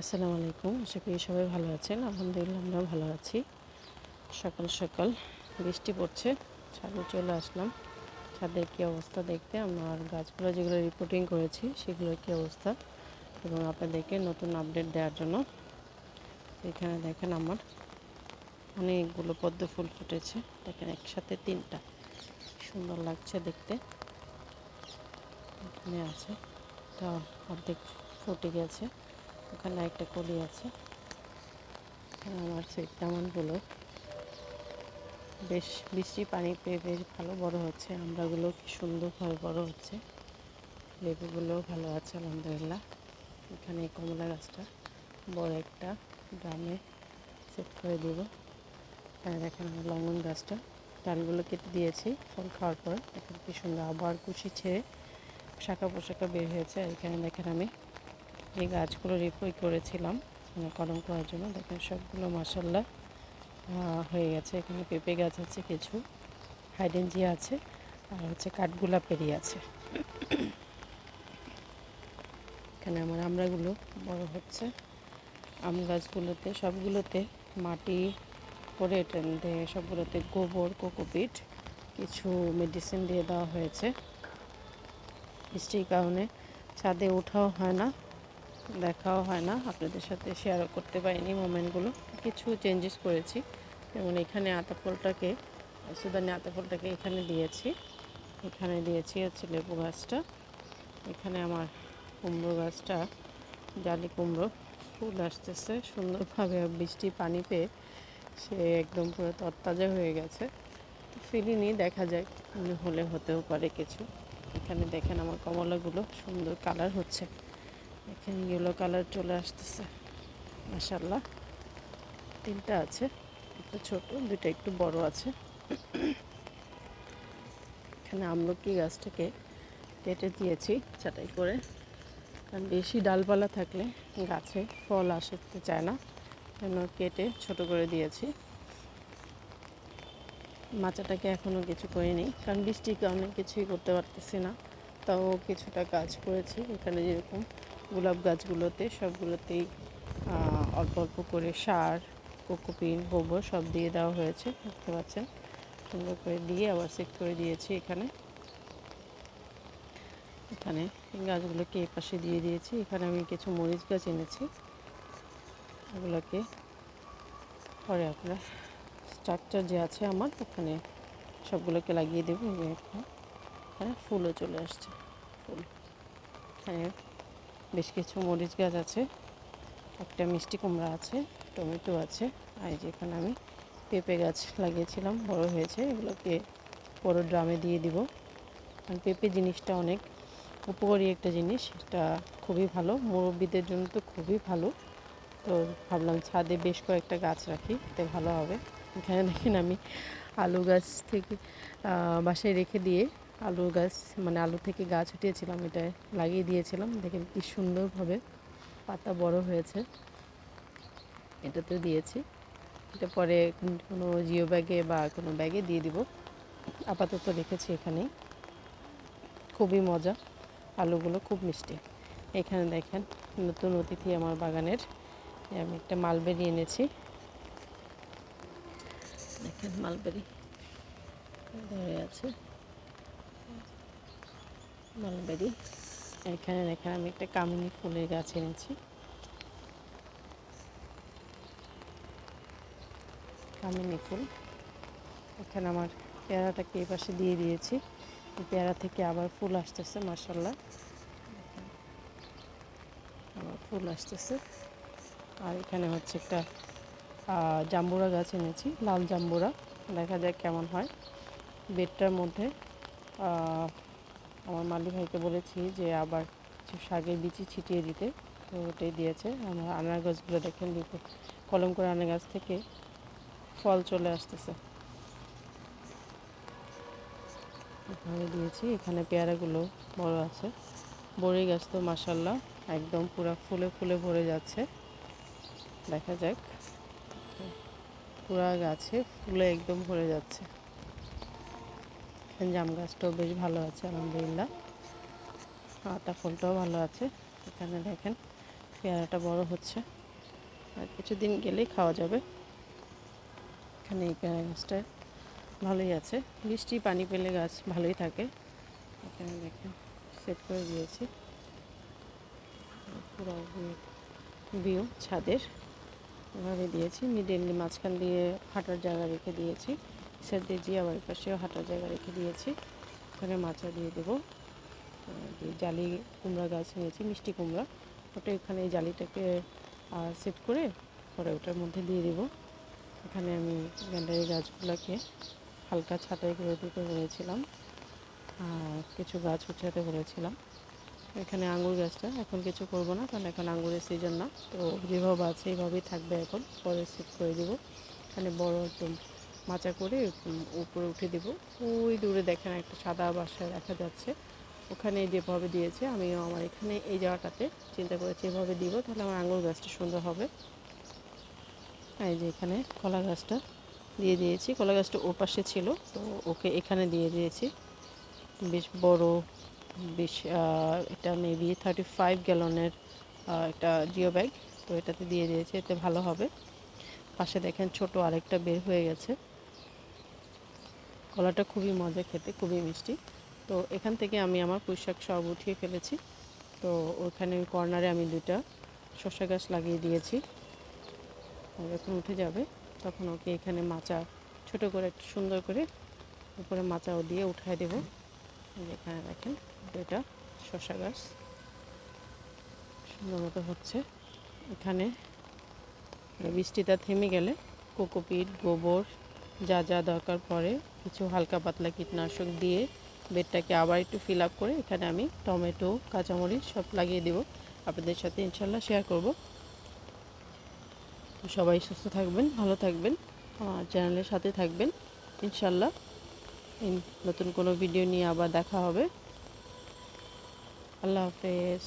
আসসালামু আলাইকুম। আশা করি সবাই ভালো আছেন। আলহামদুলিল্লাহ আমরা ভালো আছি। সকাল সকাল বৃষ্টি পড়ছে, ছাদে চলে আসলাম। ছাদের কী অবস্থা দেখতে? আমার গাছগুলো যেগুলো রিপোর্টিং করেছি, সেগুলোর কী অবস্থা? এবং আপনাদেরকে নতুন আপডেট দেওয়ার জন্য এখানে দেখেন আমার অনেকগুলো পদ্ম ফুল ফুটেছে। দেখেন একসাথে তিনটা। সুন্দর লাগছে দেখতে। এখানে আছে। এটা অর্ধেক ফুটে গেছে। ওখানে একটা কলি আছে। আমার সেই তেমনগুলো বেশ বৃষ্টি পানি পেয়ে বেশ ভালো বড় হচ্ছে। আমরাগুলো কি সুন্দরভাবে বড় হচ্ছে। লেবুগুলোও ভালো আছে, আলহামদুলিল্লাহ। এখানে কমলা গাছটা বড় একটা ড্রামে সেট করে দেব। এখানে দেখেন আমার লঙ্গন গাছটা। ডালগুলো কেটে দিয়েছি ফল খাওয়ার পর। এখন কি সুন্দর আবার কুশি ছেড়ে শাখা পোশাকা বের হয়েছে। এখানে দেখেন আমি এই গাছগুলো রিপোই করেছিলাম মানে কলম করার জন্য, দেখেন সবগুলো মাসাল্লাহ হয়ে গেছে। এখানে পেঁপে গাছ আছে কিছু হাইডেনজিয়া আছে, আর হচ্ছে কাঠগোলাপেরই আছে। এখানে আমার আমড়াগুলো বড় হচ্ছে। আম গাছগুলোতে, সবগুলোতে মাটি করে সবগুলোতে গোবর, কোকোপিট, কিছু মেডিসিন দিয়ে দেওয়া হয়েছে। বৃষ্টির কারণে ছাদে ওঠাও হয় না। দেখাও হয় না, আপনাদের সাথে শেয়ারও করতে পারিনি মোমেন্টগুলো। কিছু চেঞ্জেস করেছি, যেমন এখানে আতা ফলটাকে সুদানি আতা ফলটাকে এখানে দিয়েছি। এখানে দিয়েছি হচ্ছে লেবু গাছটা। এখানে আমার কুমড়ো গাছটা, জালি কুমড়ো, ফুল আসতেছে সুন্দরভাবে। বৃষ্টি পানি পেয়ে সে একদম পুরো তরতাজা হয়ে গেছে। ফিলিনি, দেখা যায় হলে হতেও পারে কিছু। এখানে দেখেন আমার কমলাগুলো, সুন্দর কালার হচ্ছে। এখানে ইয়েলো কালার চলে আসতেছে মাসাল্লাহ তিনটা আছে, একটা ছোট দুটা একটু বড় আছে। এখানে আমলকি গাছটাকে কেটে দিয়েছি ছাটাই করে। কারণ বেশি ডালপালা থাকলে গাছে ফল আসতে চায় না, জন্য কেটে ছোট করে দিয়েছি। মাচাটাকে এখনও কিছু করিনি, কারণ বৃষ্টির কারণে কিছুই করতে পারতেছি না। তাও কিছুটা কাজ করেছি, এখানে যেরকম গোলাপ গাছগুলোতে সবগুলোতেই অল্প অল্প করে সার কোকোপিন গোবর সব দিয়ে দেওয়া হয়েছে, দেখতে পাচ্ছেন? সুন্দর করে দিয়ে আবার সেট করে দিয়েছি এখানে। এখানে গাছগুলোকে এই পাশে দিয়ে দিয়েছি। এখানে আমি কিছু মরিচ গাছ এনেছি। এগুলোকে পরে আপনার স্ট্রাকচার যে আছে আমার, ওখানে সবগুলোকে লাগিয়ে দেবো। এখানে ফুলও চলে আসছে, ফুল। এখানে বেশ কিছু মরিচ গাছ আছে, একটা মিষ্টি কুমড়া আছে, টমেটো আছে, আর যেখানে আমি পেঁপে গাছ লাগিয়েছিলাম, বড় হয়েছে, এগুলোকে বড় ড্রামে দিয়ে দিব। কারণ পেঁপে জিনিসটা অনেক উপকারী একটা জিনিস, এটা খুবই ভালো, মুরব্বীদের জন্য তো খুবই ভালো। তো ভাবলাম ছাদে বেশ কয়েকটা গাছ রাখি, এতে ভালো হবে। এখানে দেখেন আমি আলু গাছ থেকে বাসায় রেখে দিয়ে আলু গাছ মানে আলু থেকে গাছ উঠিয়েছিলাম, এটা লাগিয়ে দিয়েছিলাম। দেখেন কি সুন্দরভাবে পাতা বড় হয়েছে। এটাতে দিয়েছি। এটা পরে কোনো জিও ব্যাগে বা কোনো ব্যাগে দিয়ে দিব। আপাতত রেখেছি এখানেই। খুবই মজা। আলুগুলো খুব মিষ্টি। এখানে দেখেন, নতুন অতিথি আমার বাগানের। আমি একটা মালবেরি এনেছি। দেখেন মালবেরি ধরে আছে। মালবেরি এখানে দেখেন আমি একটা কামিনী ফুলের গাছ এনেছি। কামিনী ফুল। এখানে আমার পেয়ারাটাকে এই পাশে দিয়ে দিয়েছি। পেয়ারা থেকে আবার ফুল আসতেছে মাসাল্লাহ আবার ফুল আসতেছে। আর এখানে হচ্ছে একটা জাম্বুরা গাছ এনেছি, লাল জাম্বুরা। দেখা যাক কেমন হয়। বেডটার মধ্যে আমার মালি ভাইকে বলেছি যে আবার কিছু শাকের বিচি ছিটিয়ে দিতে। তো ওটাই দিয়েছে। আমার আনার গাছগুলো দেখেন কলম করে আনার গাছ থেকে ফল চলে আসতেছে। এখানে দিয়েছি, এখানে পেয়ারাগুলো বড় আছে। বড়ি গাছ তো মাসাল্লাহ একদম পুরো ফুলে ফুলে ভরে যাচ্ছে। দেখা যাক। পুরা গাছে ফুলে একদম ভরে যাচ্ছে। জাম গাছটাও বেশ ভালো আছে, আলহামদুলিল্লাহ। আতা ফুলটাও ভালো আছে, এখানে দেখেন পেয়ারাটা বড় হচ্ছে। আর কিছুদিন গেলেই খাওয়া যাবে। এখানে এই পেয়ারা গাছটা ভালোই আছে বৃষ্টি পানি পেলে গাছ ভালোই থাকে। এখানে দেখেন সেট করে দিয়েছি। পুরো ভিউ ছাদের। এভাবে দিয়েছি, মিডিলি মাঝখান দিয়ে হাঁটার জায়গা রেখে দিয়েছি। সেট দিয়ে জি আবার পাশেও হাঁটার জায়গা রেখে দিয়েছি। ওখানে মাচা দিয়ে দেবো। জালি কুমড়া গাছ নিয়েছি মিষ্টি কুমড়া, ওটা এখানে এই জালিটাকে সেট করে পরে ওটার মধ্যে দিয়ে দেবো। এখানে আমি গ্যান্ডারি গাছগুলোকে হালকা ছাঁটাই করে দিতে বলেছিলাম। কিছু গাছ উঠাতে বলেছিলাম। এখানে আঙ্গুর গাছটা এখন কিছু করব না, কারণ এখন আঙ্গুরের সিজন না। তো যেভাবে আছে, এইভাবেই থাকবে এখন। পরে সেট করে দেবো। এখানে বড় একদম মাচা করে উপরে উঠে দেব। ওই দূরে দেখেন একটা সাদা বাসা দেখা যাচ্ছে। ওখানে যেভাবে দিয়েছে, আমিও আমার এখানে এই জায়গাটাতে চিন্তা করেছি এভাবে দিব, তাহলে আমার আঙ্গুর গাছটা সুন্দর হবে। এই যে এখানে কলা গাছটা দিয়ে দিয়েছি। কলা গাছটা ও পাশে ছিল, তো ওকে এখানে দিয়ে দিয়েছি। বেশ বড়, বেশ এটা মেবি থার্টি ফাইভ গ্যালনের একটা জিও ব্যাগ, তো এটাতে দিয়ে দিয়েছি, এতে ভালো হবে। পাশে দেখেন ছোট আরেকটা বের হয়ে গেছে। কলাটা খুবই মজা খেতে, খুবই মিষ্টি। তো এখান থেকে আমি আমার পুঁইশাক সব উঠিয়ে ফেলেছি। তো ওখানে কর্নারে আমি দুইটা শসা গাছ লাগিয়ে দিয়েছি। যখন উঠে যাবে, তখন ওকে এখানে মাচা, ছোট করে, একটু সুন্দর করে উপরে মাচাও দিয়ে উঠায় দেবো। এখানে দেখেন, দুইটা শসা গাছ সুন্দর মতো হচ্ছে। এখানে বৃষ্টিটা থেমে গেলে কোকোপিট, গোবর যা যা দরকার পড়ে কিছু হালকা পাতলা কীটনাশক দিয়ে বেডটাকে আবার একটু ফিল আপ করে এখানে আমি টমেটো, কাঁচামরিচ সব লাগিয়ে দেবো। আপনাদের সাথে ইনশাল্লাহ শেয়ার করব। সবাই সুস্থ থাকবেন, ভালো থাকবেন, আমার চ্যানেলের সাথে থাকবেন। ইনশাল্লাহ নতুন কোনো ভিডিও নিয়ে আবার দেখা হবে। আল্লাহ হাফেজ।